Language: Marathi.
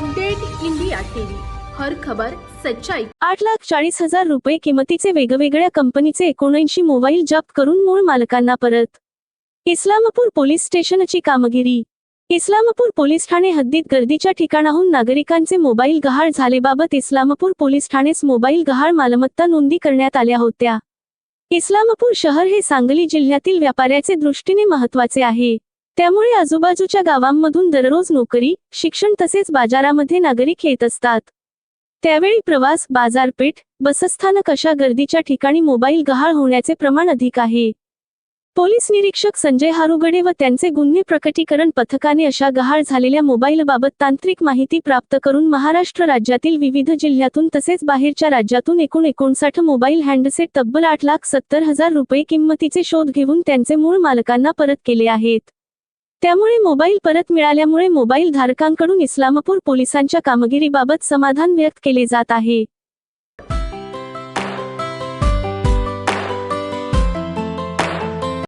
Update India TV. हर खबर सच्चाई. आठ लाख चाळीस हजार रुपये किमतीचे वेगवेगळ्या कंपनीचे एकोणऐंशी मोबाईल जप्त करून मूळ मालकांना परत. इस्लामपूर पोलीस स्टेशनची कामगिरी. इस्लामपूर पोलीस ठाणे हद्दीत गर्दीच्या ठिकाणाहून नागरिकांचे मोबाईल गहाळ झालेबाबत इस्लामपूर पोलीस ठाणेस मोबाईल गहाळ मालमत्ता नोंदी करण्यात आल्या होत्या. इस्लामपूर शहर हे सांगली जिल्ह्यातील व्यापाऱ्याचे दृष्टीने महत्त्वाचे आहे. त्यामुळे आजूबाजूच्या गावांमधून दररोज नोकरी शिक्षण तसेच बाजारामध्ये नागरिक येत असतात. त्यावेळी प्रवास बाजारपेठ बसस्थानक अशा गर्दीच्या ठिकाणी मोबाईल गहाळ होण्याचे प्रमाण अधिक आहे. पोलीस निरीक्षक संजय हारुगडे व त्यांचे गुन्हे प्रकटीकरण पथकाने अशा गहाळ झालेल्या मोबाईलबाबत तांत्रिक माहिती प्राप्त करून महाराष्ट्र राज्यातील विविध जिल्ह्यातून तसेच बाहेरच्या राज्यातून एकूण एकोणसाठ मोबाईल हँडसेट तब्बल आठ लाख सत्तर हजार रुपये किंमतीचे शोध घेऊन त्यांचे मूळ मालकांना परत केले आहेत. त्यामुळे मोबाईल परत मिळाल्यामुळे मोबाईल धारकांकडून इस्लामपूर पोलिसांच्या कामगिरीबाबत समाधान व्यक्त केले जात आहे.